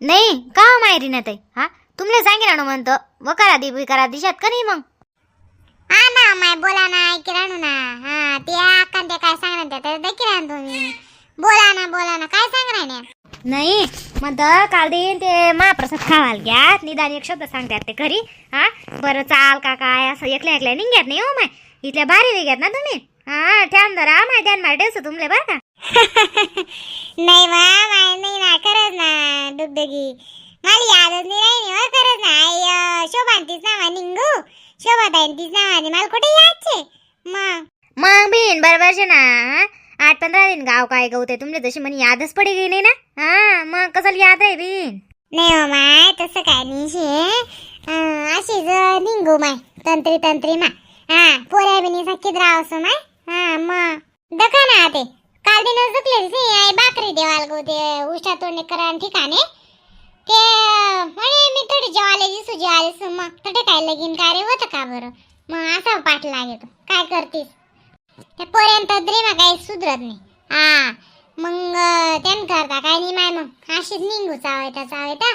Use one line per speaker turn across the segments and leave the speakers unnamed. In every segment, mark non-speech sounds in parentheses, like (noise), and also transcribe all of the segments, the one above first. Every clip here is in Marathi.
नाही का माहेरी ना ताई हा? तुमले सांगितलं ना म्हणतो. वकारा दे विकारा दिशात का नाही मग?
हा ना माय बोला ना ऐकी राहू ना. हा ते अक्का ते काय सांगणार तर देखील तुम्ही बोला ना बोला ना काय सांग राहण्या
नाही म्हणतं काल देईन ते महाप्रसाद खावाल घ्या. निदान एक शब्द सांगतात ते घरी. हा? बरं चाल का काय असं एकल्या एकल्या निघ्यात नाही हो माय. इथल्या बारी वेग्यात ना तुम्ही. हा ठ्यान जरा माय ध्यान माय ठेवतो तुमले बरं का. (laughs)
नाही वा माय नाही ना खरंच ना डुगडुगी मला यादच नाही राहिली हो खरंच ना. आई शोभांतीच नावा निंगू. शोभाताईंतीच नावाने मला कुठे यायचे? मग?
मग बिन बरोबर ना? आठ पंधरा दिन गाव काय गवते तुमले तशी म्हणे यादच करीन
नाही हो माय तसं काय नाही शे. अशीच अं, निंगू माय तंत्री तंत्री मा. हा पोऱ्या बिनी सखीत राहसो माय. हा मग दखा ना ते. काल दिन दुखले आई बाकरी देवाल गो ते उषा तोडणे करा ठिकाणे. ते अं, म्हणे मी थोडी जेवाले दिसू जेवाले मग थोडे काय लगीन कार्य होतं का बरं? मग असा पाठ लागेल. काय करतीस? त्या पोऱ्यांत तरी काही सुधरत नाही. हा. मग त्यान करता काय नाही माय मग? अशीच निघू चावायता चावायता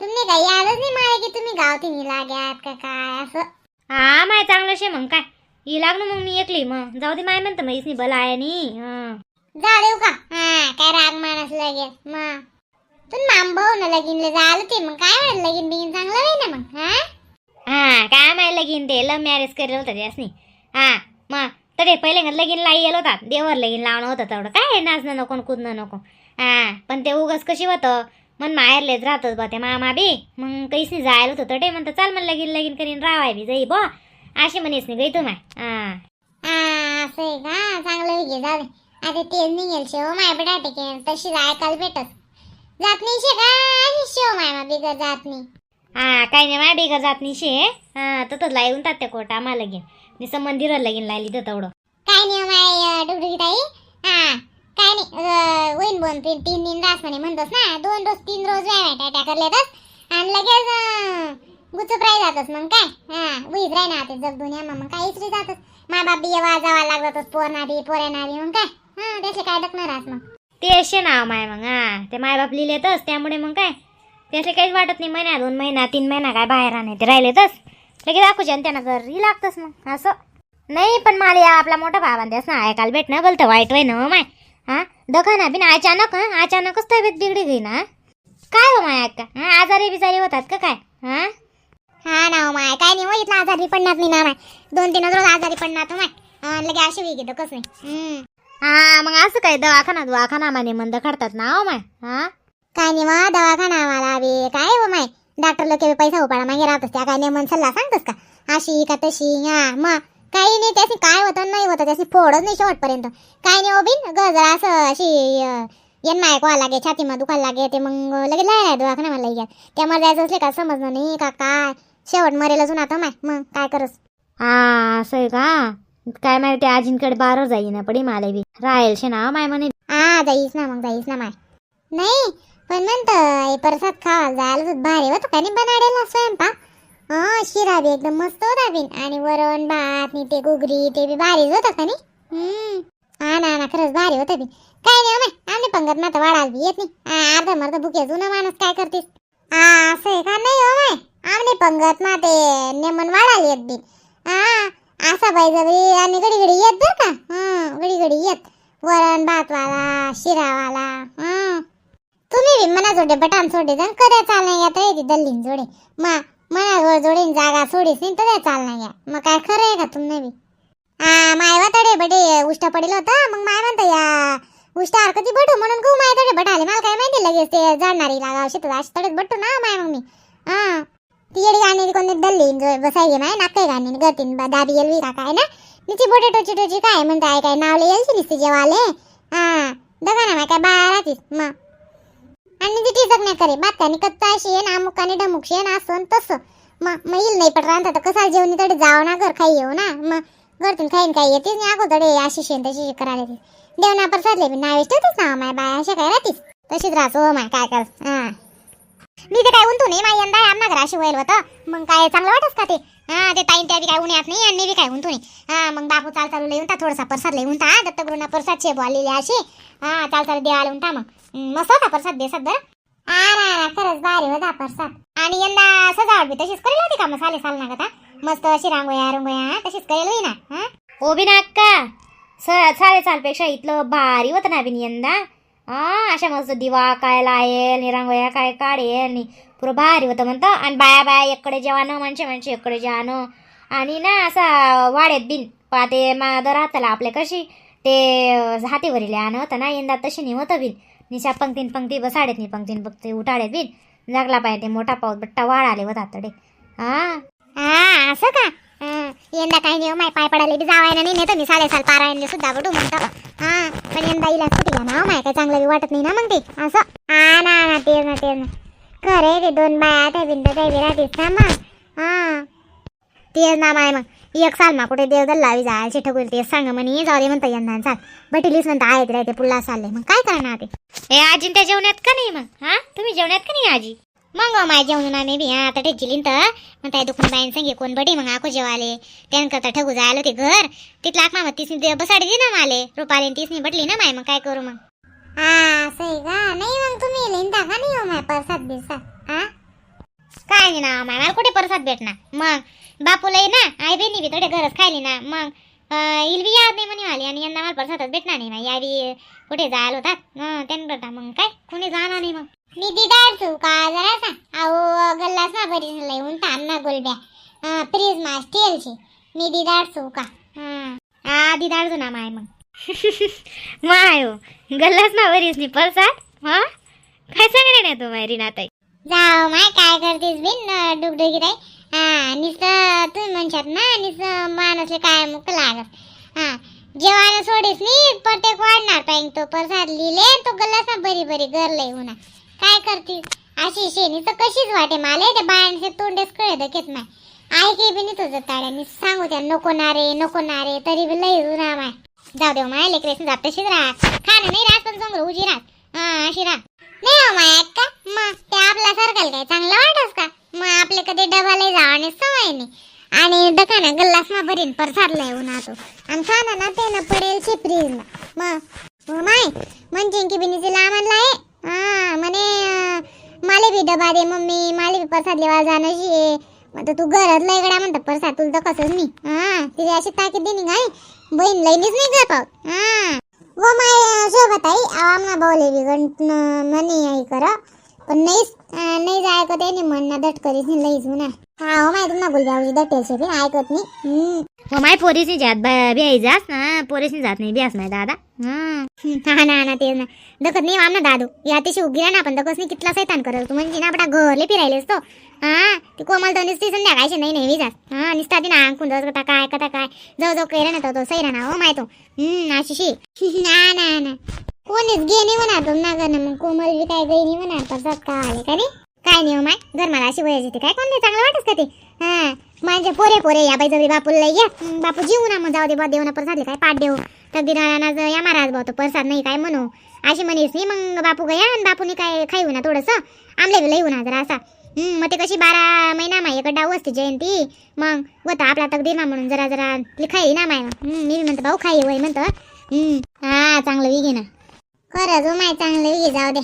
तुम्ही काही यादच नाही मला की तुम्ही गावठी लाग्यात का काय असं?
हा माय चांगलं शे मग काय. ही लागलं मग मी एकली मग. जाऊ दे माय म्हणतं मैस नाही. बला आहे नी हं.
जा देऊ का? हा काय राग माणस लगेच मग. तुम्ही मांबव ना लगीनला झालं ते मग. काय म्हणत लगीन बिगीन चांगलं नाही ना मग हा?
हा काय माय लगीन ते? लव्ह मॅरेज करेल होतं त्यासनी. हा मग. तडे पहिले लगीन लाई गेलो होता. देवर लगीन लावणं होतं तेवढं. काय नाचणं नको कुदणं नको. हा पण ते उगस कशी होतं? मन माहेरलेच राहतच बा ते मामा बी. मग काहीच नाही जायला होतं तडे म्हणतं चाल मन लगीन लगीन करीन रावाय बी जाई बा. अशी म्हणेस नाही गई तू माय. हा
हा असं आहे का? चांगलं विगे जाऊ आता निघेल शेव माय बटाटे तशी ऐकायला भेटत. जात नाही शे का? शेव माय मग बिगर जात नाही.
हा काही नाही माय बिगर जात नाही शे. हा तसंच लाई उंतात त्या कोटा आम्हाला लगीन निसं मंदिराला लगीन लायली तर तेवढं.
काय नाही माय डुगडुगी ताई. हा काय नाही होईन बोन तीन तीन दिन रास म्हणे म्हणतोस ना. दोन रोज तीन रोज व्यायाम टाट्या करलेतच आणि लगेच गुचप राही जातच मग काय? हा उईच राही ना ते जग दुनिया मग काय इसरी जातच. मा बाप बी वाजावा लागतच पोरना बी पोऱ्यांना बी मग काय? हा त्याचे काय डकणार रास मग?
ते असे नाव माय मग हा. ते मायबाप लिहिलेतच त्यामुळे मग काय? त्याचे काहीच वाटत नाही महिना दोन महिना तीन महिना काय बाहेर राहणे ते राहिलेतच लगेच दाखवू आणि त्यांना घर ही लागतच मग असं नाही पण मला या आपला मोठा भावांद्यास ना ऐकायला भेटणं गलत वाईट वय ना माय। हा दखाना बिन अचानक हा अचानकच तब्येत बिघडी गई ना। काय हो माय अक्का हा आजारी बिजारी होतात का काय? हा?
हा ना हो माय काय नाही हो इथला आजारी पडणार नाही ना माय. दोन तीन रोज आजारी पडणार तो माय. लगे अशी वेगळी तर कसं नाही.
हा मग असं काय दवाखाना दवाखाना माने मंद काढतात ना हो माय. हा?
काय नाही मग दवाखाना आम्हाला बी काय हो माय? डॉक्टर लोक पैसा उपाडा मागे राहतच त्या काय नेमन सल्ला सांगतस का? अशी का तशी हा मग काही नाही त्याची काय होतं नाही होतं त्याची फोडच नाही शेवटपर्यंत. काय नाही हो बिन गजरा असं अशी येन माय कोहा लागे छातीमा दुखायला लागे ते मग लगेच लाय दवाखाना मला घ्या त्यामध्ये जायचं असले का समजलं नाही का काय? शेवट मरेल अजून आता माय मग काय करस?
हा असं आहे का? काय माहिती आजींकडे बारो जाई ना पडी माले बी. राहील शे ना माय म्हणे
हा जाईस ना मग जाईस ना माय. नाही पण म्हणतं परसाद खावा जायला भारी होतं का नाही बनाडेला स्वयंपाक? हा शिरा बी एकदम मस्त होता बिन. आणि वरण भात नि ते गुगरी ते बी भारीच होता का नाही? हा ना ना खरंच भारी होतं बी काय नाही हो माय आम्ही पंगत माता वाढाल बी येत नाही. अर्धा मर्ध भुके जुनं माणूस काय करतेस? हा असं आहे का? नाही हो माय आमने पंगत मा ते नेमन वाढाल येत बिन. हा असा पाहिजे आणि घडी घडी येत बरं का? हा घडी घडी येत. वरण भातवाला शिरावाला तुम्ही जोडे बटान सोडे जाण कद्या चालना या तर दल्लीन जोडे. मा मना जोडीन जागा सोडीस नाही तर चालना या. मग काय खरं आहे का तुम्ही बी? हा माय वातडे बडे उष्टा पडेल होता. मग माय म्हणता या उष्टा कधी बटू म्हणून गहू माय तडे बटाले मला काय माहिती लगेच ते जाणणारी लागा शेतात अशी तडेच बटू ना माय मग मी हा ती येडी गाणी कोणी दल्ली जो बसायगे माय नाकाय गाणी गतीन दादी दाबी येलवी का काय ना? निची बोटे टोची टोची काय म्हणताय काय नावले येलची निसते जेवाले? हा दगा ना माय काय बाया राहतीस मग आणि ती टिचक नाही करे बात्याने कच्चा शेण अमुकाने डमुक शेण असं तसं. मग मग येईल नाही पण रांधा तर कसा जेवणी तडे जाऊ ना घर खाई येऊ ना. मग घरतून खाईन काही येतेच नाही. अगोदर अशी शेण तशी करायला येते. देवना पर साधले नावेच ठेवतेच ना माय बाय अशा काय राहतीस? तशीच राहतो हो, माय काय कर मी ते काय उंतू नाही माय यंदा आमना घरा होईल होतं. मग काय चांगलं वाटस का ते? हा ते ताईन त्या बी काय उन्यात नाही आणि मी बी काय उंतू नाही. हा मग बापू चाल चालू लिहून थोडासा प्रसाद लिहून हा दत्तगुरूंना प्रसाद शेबू आलेली अशी हा चाल चालू देवा लिहून मग. मस्त होता प्रसाद देसात बरं. आरा आरा खरंच भारी होता प्रसाद. आणि यंदा सजावट बी तशीच करेल होती का मग साले साल ना का मस्त अशी रांगोया रांगोया तशीच करेल होई ना हा?
हो बी ना अक्का स साडेसालपेक्षा इथलं भारी होतं ना बिन यंदा. हा अशा मस्त दिवा काय लायेल नि रांगोळ्या काय काढेल आणि पुरं भारी होतं म्हणतं. आणि बाया बाया एकडे जेवानं माणसे माणसे एकडे जेवानं. आणि ना असा वाड्यात बिन पा ते मादर राहताला आपले कशी. ते हातीवरील आण होतं ना यंदा तशी नाही होतं बिन. निशा पंक्तीन पंक्ती बसाडेत नाही पंक्तीन पंक्ती उठाडेत बिन. जगला पाहिजे ते मोठा पाऊस बट्टा वाढ आले होता तडे हा
असं का? यंदा काही नाही हो, माय पाय पडायला बी जावायला नाही नेतो मी साडेसाल पारायणले सुद्धा बटू म्हणतो. हा पण यंदा इला कुठे घ्या ना हो, माय. काय चांगलं बी वाटत नाही ना मग ते. असं. हा ना ना तेच ना तेच ना. खरे ते दोन बाया त्या बिंद त्या बी राहतेस ना मग हा. तेच ना माय मग. एक साल मा कुठे देवदल लावी जायचे ठगुल तेच सांग म्हणे. जाऊ दे म्हणतो यंदा चाल. बटिलीस म्हणता आहेत राहते पुल्ला चालले मग काय करणार ते?
हे आजी त्या जेवण्यात का नाही मग? हा? तुम्ही जेवण्यात का नाही आजी?
मग माय जेवण ना बी हा. आता ठेचिलीन तर मग त्या दुखून बाईन संगे कोण बडी मग? आखो जेवाले. त्यानंतर ठगू जायला ते घर. तिथला आख मामा तीसनी बसाडी दे ना माले. रुपाली तीसनी बटली ना माय मग काय करू मग? हा सही का नाही मग तुम्ही का नाही हो माय परसाद बिरसाद हा काय ना माय मला कुठे परसाद भेटणार मग बापूला ना आई बहिणी बी थोडे घरच खायली ना मग इलवी याद नाही म्हणे आली आणि यंदा मला परसादच भेटणार नाही मग यावी कुठे जायला होतात त्यांना मग काय कोणी जाणार नाही मग मी दिदार तू का जरासा अहो गल्लास ना बरी लय उंटा अन्ना गोलब्या प्लीज मा स्टीलची मी दिदार तू का हा दिदार ना माय मग (laughs)
मायो हो गल्लाच ना वरीस नी परसाद हा? काय सांगले नाही तू मायरी नाताई
जाओ माय काय करतेस बिन डुगडुगी ताई हा नुसतं तुम्ही म्हणशात ना नुसतं माणसले काय मुक लागत? हा जेवायला सोडीस नी प्रत्येक वाढणार पाहिजे तो परसाद लिहिले तो गल्लास ना बरी बरी गरले होणार. काय करतीस? अशी शेणी तर कशीच वाटे माले त्या बायांचे तोंडेच कळे घेत नाही ऐके बी नाही तुझं ताड्याने सांगू त्या नको ना रे नको ना रे तरी बी लई जुना माय. जाऊ दे माय लेकरेस जात तशीच राहा खाणं नाही राहत पण समोर उजी राहत. हा अशी राहत नाही हो माय का मग ते आपल्या सरकाल काय चांगलं वाटस का? मग आपले कधी डबाला जावाने सवय नाही. आणि दकाना गल्लास ना भरीन पर झाडलाय उन्हा तो आणि खाना ना ते ना पडेल शिपरीज ना मग हो माय म्हणजे की बिनीची लांबला आहे हा म्हणे माले बी डबा दे मम्मी माले बी प्रसाद लेवा जाणं शे म्हणतो तू घरात लय गड्या म्हणतात प्रसाद तुला तर कसंच नाही. हा तिथे अशी ताकीद दे काय बहीण लईनीच नाही घर पाहत हा. वो माय सोबत आई आमना बोले बी गंट म्हणे आई करा. पण नाहीच नाही जाय का त्याने म्हणणं दट करीस नाही लईच म्हणा. हा हो माय तुम्हाला गुलबाबूजी दटेल शे ऐकत नाही.
हो माय पोरीसनी जात ब्याई जास ना पोरीसनी जात नाही ब्यास नाही दादा हं.
ना ना तेच ना दखत नाही आमना दादू या तिशी उगी ना पण दखत नाही कितला सैतान करत तू म्हणजे ना बटा घरले फिरायलेस तो हा ती कोमल तर नुसती संध्याकाळची नाही नाही जात हा निसता ती ना अंकून जात कथा काय कथा काय जाऊ जाऊ कैरा ना तो सैरा ना हो माय तो हम्म अशी ना ना ना कोणीच गे नाही म्हणा तो ना गं मग कोमल बी काय गई नाही म्हणा तसंच का आले का रे काय नाही हो माय घर मला अशी वयाची काय कोण नाही चांगलं वाटस का ते माझे पोरे पोरे या बाई जवळी बापूला ये. बापू जीव ना मग जाऊ दे बा देऊ ना परसाद काय पाठ देऊ. तकदीराना या महाराज भाऊ तो प्रसाद नाही काय म्हणू. अशी म्हणीस मी मग बापू गया आणि बापूने काय खाऊ ना थोडंसं. आमले बी लई ना जरा असा. मग ते कशी बारा महिना माय एक डाव असते जयंती. मग होता आपला तकदीर ना म्हणून जरा जरा खाई ना माय. मी म्हणतो भाऊ खाई वय म्हणतो. हा चांगलं विघे ना. खरंच हो माय चांगलं विघे जाऊ दे.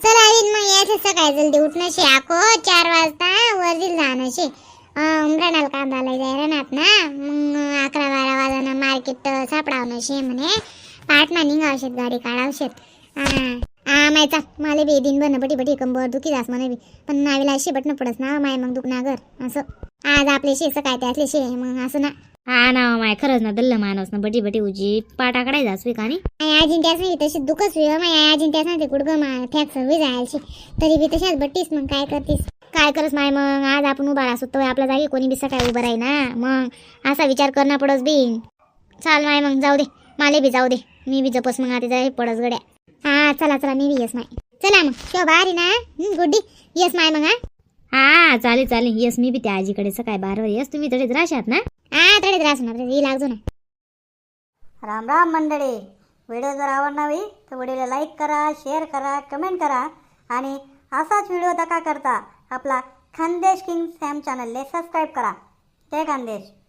चला मग यायचं सकाळी जल्दी. उठणं शे आको चार वाजता वरती जाणं शे. उमराणाला कांदाला जायला नात ना. मग अकरा बारा वाजानं मार्केट सापडावणं शे म्हणे. पाटणा निघावशेत गाडी काढावशेत हा मायचा मला बी दिन बन बटी बटी कंबर दुखी जास म्हणे बी. पण नावीला शेबट न पडस ना माय मग दुखना घर असं. आज आपले शे सकाळी ते असले शे मग असं ना.
हा ना माय खरंच ना दल्ल माणूस ना बटी बटी उजी पाटाकडाय जास वे कानी
आई अजिंक्याच नाही तशी दुखच मग आई अजिंक्याच नाही ते गुडगं मा फॅक सर्वी जायची तरी बी तशाच बट्टीस मग काय करतीस? काय करस माय मग? आज आपण उभा राहतो तो आपल्या जागी कोणी बी सकाळी उभं राही ना. मग असा विचार करणं पडस बी. चाल माय मग जाऊ दे. माले बी जाऊ दे. मी बी जपस मग आता जाई पडस गड्या. हा चला चला मी बी येस माय. चला मग शिव भारी ना. गुड्डी. येस माय मग हा.
हा चालेल चालेल. येस मी बी त्या आजीकडे सकाळी बारा येस. तुम्ही तडेच राशात ना?
हा तडे त्रास होणार ही लागतो ना.
राम राम मंडळी. व्हिडिओ जर आवडला होई तर व्हिडिओला लाईक करा शेअर करा कमेंट करा. आणि असाच व्हिडिओ दका करता. आपला खानदेश किंग सॅम चॅनलने सबस्क्राईब करा. जय खानदेश.